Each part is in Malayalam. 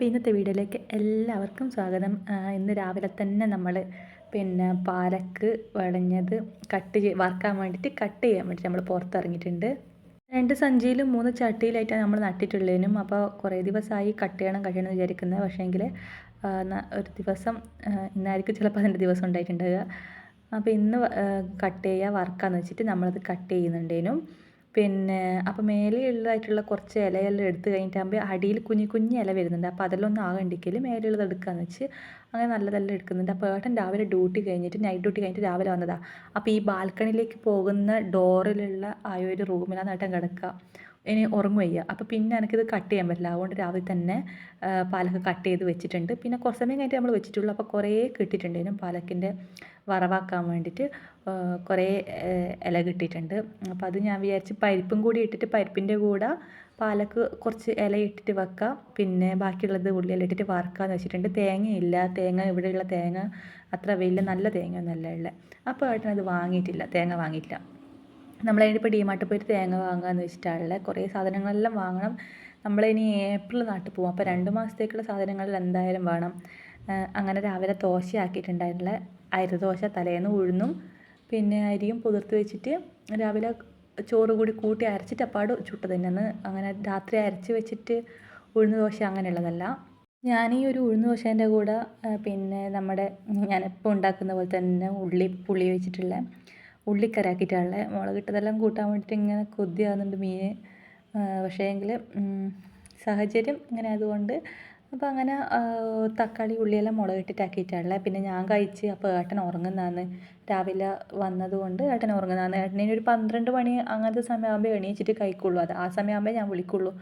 അപ്പോൾ ഇന്നത്തെ വീഡിയോയിലേക്ക് എല്ലാവർക്കും സ്വാഗതം. ഇന്ന് രാവിലെ തന്നെ നമ്മൾ പിന്നെ പാലക്ക് വളഞ്ഞത് കട്ട് ചെയ് വറുക്കാൻ വേണ്ടിയിട്ട് കട്ട് ചെയ്യാൻ വേണ്ടിയിട്ട് നമ്മൾ പുറത്തിറങ്ങിയിട്ടുണ്ട്. രണ്ട് സഞ്ചിയിലും മൂന്ന് ചട്ടിയിലായിട്ടാണ് നമ്മൾ നട്ടിട്ടുള്ളതിനും. അപ്പോൾ കുറേ ദിവസമായി കട്ട് ചെയ്യണം ചെയ്യണം വിചാരിക്കുന്നത്. പക്ഷേങ്കിൽ ഒരു ദിവസം ഇന്നായിരിക്കും ചിലപ്പോൾ അതിന്റെ ദിവസം ഉണ്ടായിട്ടുണ്ടാവുക. അപ്പോൾ ഇന്ന് കട്ട് ചെയ്യുക വറുക്കാന്ന് വെച്ചിട്ട് നമ്മളത് കട്ട് ചെയ്യുന്നുണ്ടേനും. പിന്നെ അപ്പോൾ മേലെയുള്ളതായിട്ടുള്ള കുറച്ച് ഇലയെല്ലാം എടുത്ത് കഴിഞ്ഞിട്ടാകുമ്പോൾ അടിയിൽ കുഞ്ഞു കുഞ്ഞു ഇല വരുന്നുണ്ട്. അപ്പോൾ അതെല്ലാം ആകണ്ടിക്കൽ മേലെയുള്ളത് എടുക്കാമെന്ന് വെച്ച് അങ്ങനെ നല്ലതെല്ലാം എടുക്കുന്നുണ്ട്. അപ്പോൾ ഏട്ടൻ രാവിലെ ഡ്യൂട്ടി കഴിഞ്ഞിട്ട് നൈറ്റ് ഡ്യൂട്ടി കഴിഞ്ഞിട്ട് രാവിലെ വന്നതാണ് അപ്പോൾ ഈ ബാൽക്കണിയിലേക്ക് പോകുന്ന ഡോറിലുള്ള ആ ഒരു റൂമിലാണ് ഏട്ടൻ കിടക്കുക. ഇനി ഉറങ്ങുകയ്യ അപ്പോൾ പിന്നെ എനിക്കിത് കട്ട് ചെയ്യാൻ പറ്റില്ല. അതുകൊണ്ട് രാവിലെ തന്നെ പാലൊക്കെ കട്ട് ചെയ്ത് വെച്ചിട്ടുണ്ട്. പിന്നെ കുറച്ച് സമയം കഴിഞ്ഞിട്ട് നമ്മൾ വെച്ചിട്ടുള്ളൂ അപ്പോൾ കുറേ കിട്ടിയിട്ടുണ്ടേനും പാലക്കിന്റെ വറവാക്കാൻ വേണ്ടിയിട്ട് കുറേ ഇല കിട്ടിയിട്ടുണ്ട്. അപ്പോൾ അത് ഞാൻ വിചാരിച്ച് പരിപ്പും കൂടി ഇട്ടിട്ട് പരിപ്പിന്റെ കൂടെ പാലക്ക് കുറച്ച് ഇല ഇട്ടിട്ട് വെക്കാം. പിന്നെ ബാക്കിയുള്ളത് ഉള്ളിയെല്ലാം ഇട്ടിട്ട് വറക്കാമെന്ന് വെച്ചിട്ടുണ്ട്. തേങ്ങയില്ല. തേങ്ങ ഇവിടെയുള്ള തേങ്ങ അത്ര വലിയ നല്ല തേങ്ങ ഒന്നല്ല ഉള്ളത്. അപ്പോൾ ഏട്ടനത് വാങ്ങിയിട്ടില്ല. തേങ്ങ വാങ്ങിയിട്ടില്ല. നമ്മളതിനിപ്പോൾ ഡിമാർട്ടിൽ പോയിട്ട് തേങ്ങ വാങ്ങുകയെന്ന് വെച്ചിട്ടാണുള്ളത്. കുറേ സാധനങ്ങളെല്ലാം വാങ്ങണം. നമ്മളിനി ഏപ്രിൽ നാട്ടിൽ പോകും. അപ്പോൾ രണ്ട് മാസത്തേക്കുള്ള സാധനങ്ങളിൽ എന്തായാലും വേണം. അങ്ങനെ രാവിലെ ദോശയാക്കിയിട്ടുണ്ടായിരുന്നില്ല. അരി ദോശ തലേന്ന് ഉഴുന്നു പിന്നെ അരിയും പുതിർത്ത് വെച്ചിട്ട് രാവിലെ ചോറ് കൂടി കൂട്ടി അരച്ചിട്ട് അപ്പാട് ചുട്ട് തന്നെയാണ് അങ്ങനെ രാത്രി അരച്ച് വെച്ചിട്ട് ഉഴുന്ന് ദോശ അങ്ങനെയുള്ളതല്ല. ഞാൻ ഈ ഒരു ഉഴുന്ന് ദോശേന്റെ കൂടെ പിന്നെ നമ്മുടെ ഞാനിപ്പോൾ ഉണ്ടാക്കുന്ന പോലെ തന്നെ ഉള്ളി പുളി വെച്ചിട്ടുള്ള ഉള്ളിക്കരാക്കിയിട്ടുള്ള മുളകിട്ടതെല്ലാം കൂട്ടാൻ വേണ്ടിയിട്ട് ഇങ്ങനെ കൊതിയാവുന്നുണ്ട് മീൻ. പക്ഷേ എങ്കിൽ സാഹചര്യം ഇങ്ങനെ ആയതുകൊണ്ട് അപ്പോൾ അങ്ങനെ തക്കാളി ഉള്ളിയെല്ലാം മുളകിട്ടിട്ടാക്കിയിട്ടുള്ള പിന്നെ ഞാൻ കഴിച്ച് അപ്പോൾ ഏട്ടൻ ഉറങ്ങുന്നതാണ്. രാവിലെ വന്നതുകൊണ്ട് ഏട്ടൻ ഉറങ്ങുന്നതാണ്. ഏട്ടനെ ഒരു പന്ത്രണ്ട് മണി അങ്ങനത്തെ സമയമാകുമ്പോൾ എണീച്ചിട്ട് കഴിക്കുള്ളൂ. അത് ആ സമയമാകുമ്പോൾ ഞാൻ വിളിക്കുള്ളൂ.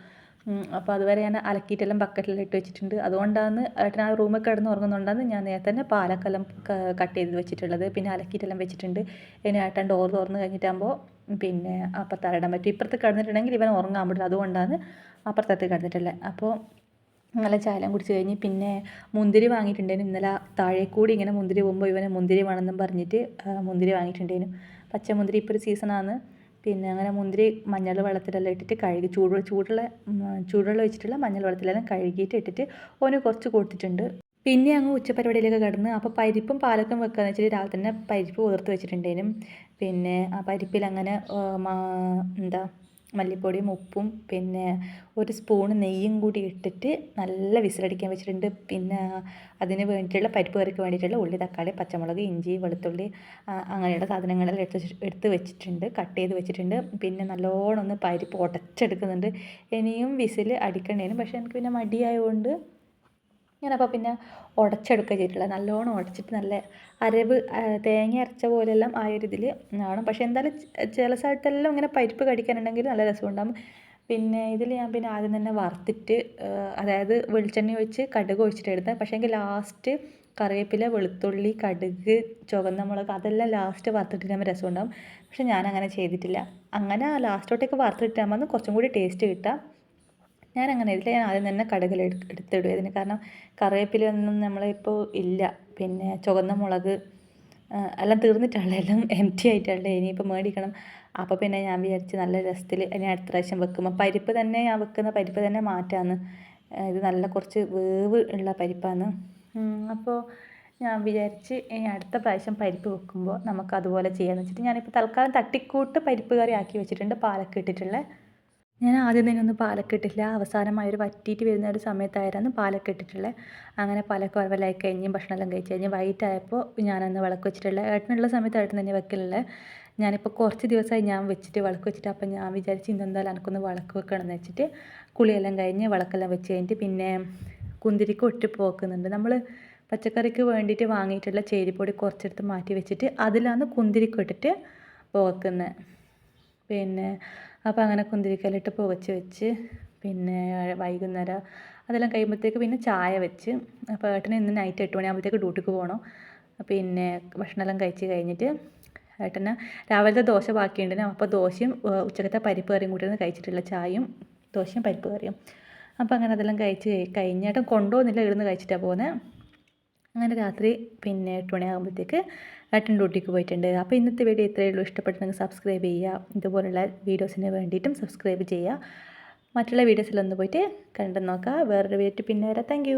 അപ്പോൾ അതുവരെ ഞാൻ അലക്കിയിട്ടെല്ലാം ബക്കറ്റിലെല്ലാം ഇട്ട് വെച്ചിട്ടുണ്ട്. അതുകൊണ്ടാണ് ഏട്ടൻ ആ റൂമിൽ കിടന്ന് ഉറങ്ങുന്നുണ്ടാണ് ഞാൻ നേരത്തെ തന്നെ പാലക്കെല്ലാം കട്ട് ചെയ്ത് വെച്ചിട്ടുള്ളത്. പിന്നെ അലക്കിയിട്ടെല്ലാം വെച്ചിട്ടുണ്ട്. ഇനി ഏട്ടൻ ഡോർ തുറന്ന് കഴിഞ്ഞിട്ടാകുമ്പോൾ പിന്നെ അപ്പുറത്ത് പറ്റും. ഇപ്പുറത്ത് കിടന്നിട്ടുണ്ടെങ്കിൽ ഇവൻ ഉറങ്ങാൻ പറ്റില്ല അതുകൊണ്ടാണ് അപ്പുറത്തത്ത് കിടന്നിട്ടുള്ളത് അപ്പോൾ നല്ല ചായലം കുടിച്ച് കഴിഞ്ഞ് പിന്നെ മുന്തിരി വാങ്ങിയിട്ടുണ്ടായിരുന്നു ഇന്നലെ താഴെ കൂടി ഇങ്ങനെ മുന്തിരി പോകുമ്പോൾ ഇവന് മുന്തിരി വേണമെന്നും പറഞ്ഞിട്ട് മുന്തിരി വാങ്ങിയിട്ടുണ്ടായിരുന്നു പച്ചമുന്തിരി ഇപ്പോൾ ഒരു സീസണാണ് പിന്നെ അങ്ങനെ മുന്തിരി മഞ്ഞൾ വെള്ളത്തിലെല്ലാം ഇട്ടിട്ട് കഴുകി ചൂട് ചൂടുള്ള ചൂടുവെള്ളം വെച്ചിട്ടുള്ള മഞ്ഞൾ വെള്ളത്തിലെല്ലാം കഴുകിയിട്ട് ഇട്ടിട്ട് ഓന് കുറച്ച് കൊടുത്തിട്ടുണ്ട്. പിന്നെ അങ്ങ് ഉച്ചപരിപാടിയിലേക്ക് കിടന്ന് അപ്പോൾ പരിപ്പും പാലക്കും വെക്കാന്ന് വെച്ചിട്ട് രാവിലെ തന്നെ പരിപ്പ് കുതിർത്ത് വെച്ചിട്ടുണ്ടേനും പിന്നെ ആ പരിപ്പിൽ അങ്ങനെ എന്താ മല്ലിപ്പൊടിയും ഉപ്പും പിന്നെ ഒരു സ്പൂൺ നെയ്യും കൂടി ഇട്ടിട്ട് നല്ല വിസിലടിക്കാൻ വെച്ചിട്ടുണ്ട്. പിന്നെ അതിന് വേണ്ടിയിട്ടുള്ള പരിപ്പ് കറിക്ക് വേണ്ടിയിട്ടുള്ള ഉള്ളി തക്കാളി പച്ചമുളക് ഇഞ്ചി വെളുത്തുള്ളി അങ്ങനെയുള്ള സാധനങ്ങളെല്ലാം എടുത്ത് എടുത്ത് വെച്ചിട്ടുണ്ട് കട്ട് ചെയ്ത് വെച്ചിട്ടുണ്ട്. പിന്നെ നല്ലോണം ഒന്ന് പരിപ്പ് ഉടച്ചെടുക്കുന്നുണ്ട് ഇനിയും വിസിൽ അടിക്കണ്ടേനും. പക്ഷേ എനിക്ക് പിന്നെ മടിയായതുകൊണ്ട് ഞാനപ്പോൾ പിന്നെ ഉടച്ചെടുക്കുക ചെയ്തിട്ടുള്ളത് നല്ലോണം ഉടച്ചിട്ട് നല്ല അരവ് തേങ്ങ അരച്ച പോലെയെല്ലാം ആ ഒരു ഇതിൽ കാണും. പക്ഷേ എന്തായാലും ചില സ്ഥലത്തെല്ലാം ഇങ്ങനെ പരിപ്പ് കടിക്കാനുണ്ടെങ്കിൽ നല്ല രസമുണ്ടാകും പിന്നെ ഇതിൽ ഞാൻ പിന്നെ ആദ്യം തന്നെ വറുത്തിട്ട് അതായത് വെളിച്ചെണ്ണ ഒഴിച്ച് കടുക് ഒഴിച്ചിട്ട് എടുത്തത്. പക്ഷേ എങ്കിൽ ലാസ്റ്റ് കറിവേപ്പില വെളുത്തുള്ളി കടുക് ചുവന്ന മുളക് അതെല്ലാം ലാസ്റ്റ് വറുത്തിട്ടിട്ടാകുമ്പോൾ രസമുണ്ടാകും പക്ഷെ ഞാൻ അങ്ങനെ ചെയ്തിട്ടില്ല. അങ്ങനെ ലാസ്റ്റോട്ടേക്ക് വറുത്തിട്ടാകുമ്പോൾ കുറച്ചും കൂടി ടേസ്റ്റ് കിട്ടാം. ഞാൻ അങ്ങനെ ഇതിൽ ഞാൻ ആദ്യം തന്നെ കടുകിൽ എടുത്തിടും ഇതിന്. കാരണം കറിവേപ്പിലൊന്നും നമ്മളിപ്പോൾ ഇല്ല. പിന്നെ ചുവന്ന മുളക് എല്ലാം തീർന്നിട്ടുള്ള. എല്ലാം എം ടി ആയിട്ടുള്ള. ഇനിയിപ്പോൾ മേടിക്കണം. അപ്പോൾ പിന്നെ ഞാൻ വിചാരിച്ച് നല്ല രസത്തിൽ ഇനി അടുത്ത പ്രാവശ്യം വെക്കുമ്പോൾ പരിപ്പ് തന്നെ ഞാൻ വെക്കുന്ന പരിപ്പ് തന്നെ മാറ്റാന്ന്. ഇത് നല്ല കുറച്ച് വേവ് ഉള്ള പരിപ്പാണ്. അപ്പോൾ ഞാൻ വിചാരിച്ച് ഇനി അടുത്ത പ്രാവശ്യം പരിപ്പ് വെക്കുമ്പോൾ നമുക്ക് അതുപോലെ ചെയ്യാമെന്ന് വെച്ചിട്ട് ഞാനിപ്പോൾ തൽക്കാലം തട്ടിക്കൂട്ട് പരിപ്പ് കറി ആക്കി വെച്ചിട്ടുണ്ട്. പാലൊക്കെ ഇട്ടിട്ടുള്ള. ഞാൻ ആദ്യം തന്നെ ഒന്നും പാലക്കെട്ടില്ല. അവസാനമായി ഒരു വറ്റിയിട്ട് വരുന്ന ഒരു സമയത്തായിരുന്നു പാലക്കെട്ടിട്ടുള്ളത് അങ്ങനെ പാലൊക്കെ വരവലായി കഴിഞ്ഞ് ഭക്ഷണമെല്ലാം കഴിച്ച് കഴിഞ്ഞ് വൈകിട്ടായപ്പോൾ ഞാനന്ന് വിളക്ക് വെച്ചിട്ടുള്ളത് ഏട്ടനുള്ള സമയത്ത് ഏട്ടൻ തന്നെ വെക്കലുള്ളത് ഞാനിപ്പോൾ കുറച്ച് ദിവസമായി ഞാൻ വെച്ചിട്ട് വിളക്ക് വെച്ചിട്ട് അപ്പം ഞാൻ വിചാരിച്ച് ഇന്നെന്തായാലും എനിക്കൊന്ന് വിളക്ക് വെക്കണമെന്ന് വെച്ചിട്ട് കുളിയെല്ലാം കഴിഞ്ഞ് വിളക്കെല്ലാം വെച്ച് കഴിഞ്ഞിട്ട് പിന്നെ കുന്തിരിക്ക് ഒട്ടി പോക്കുന്നുണ്ട് നമ്മൾ പച്ചക്കറിക്ക് വേണ്ടിയിട്ട് വാങ്ങിയിട്ടുള്ള ചേരിപ്പൊടി കുറച്ചെടുത്ത് മാറ്റി വെച്ചിട്ട് അതിലാണ് കുന്തിരിക്ക് ഇട്ടിട്ട് പോക്കുന്നത് പിന്നെ അപ്പോൾ അങ്ങനെ കുന്തിരിക്കലിട്ട് പുകച്ച് വെച്ച് പിന്നെ വൈകുന്നേരം അതെല്ലാം കഴിയുമ്പോഴത്തേക്ക് പിന്നെ ചായ വെച്ച് അപ്പോൾ ഏട്ടന് ഇന്ന് നൈറ്റ് എട്ട് മണിയാകുമ്പോഴത്തേക്ക് ഡ്യൂട്ടിക്ക് പോകണം പിന്നെ ഭക്ഷണമെല്ലാം കഴിച്ച് കഴിഞ്ഞിട്ട് ഏട്ടന് രാവിലത്തെ ദോശ ബാക്കിയുണ്ടെന്ന് അപ്പോൾ ദോശയും ഉച്ചക്കത്തെ പരിപ്പ് കറിയും കൂട്ടിയാണ് കഴിച്ചിട്ടുള്ള ചായയും ദോശയും പരിപ്പ് കറിയും. അപ്പോൾ അങ്ങനെ അതെല്ലാം കഴിച്ച് കഴിഞ്ഞേട്ടൻ കൊണ്ടുപോകുന്നില്ല ഇവിടുന്ന് കഴിച്ചിട്ടാണ് പോകുന്നത് അങ്ങനെ രാത്രി പിന്നെ എട്ട് മണിയാകുമ്പോഴത്തേക്ക് ഏട്ടൻ ഡ്യൂട്ടിക്ക് പോയിട്ടുണ്ട്. അപ്പോൾ ഇന്നത്തെ വീഡിയോ ഇത്രയേ ഉള്ളൂ. ഇഷ്ടപ്പെട്ടെങ്കിൽ സബ്സ്ക്രൈബ് ചെയ്യുക. ഇതുപോലുള്ള വീഡിയോസിന് വേണ്ടിയിട്ടും സബ്സ്ക്രൈബ് ചെയ്യുക. മറ്റുള്ള വീഡിയോസിലൊന്ന് പോയിട്ട് കണ്ടു നോക്കുക. വേറൊരു വീഡിയോ പിന്നെ വരാം. താങ്ക്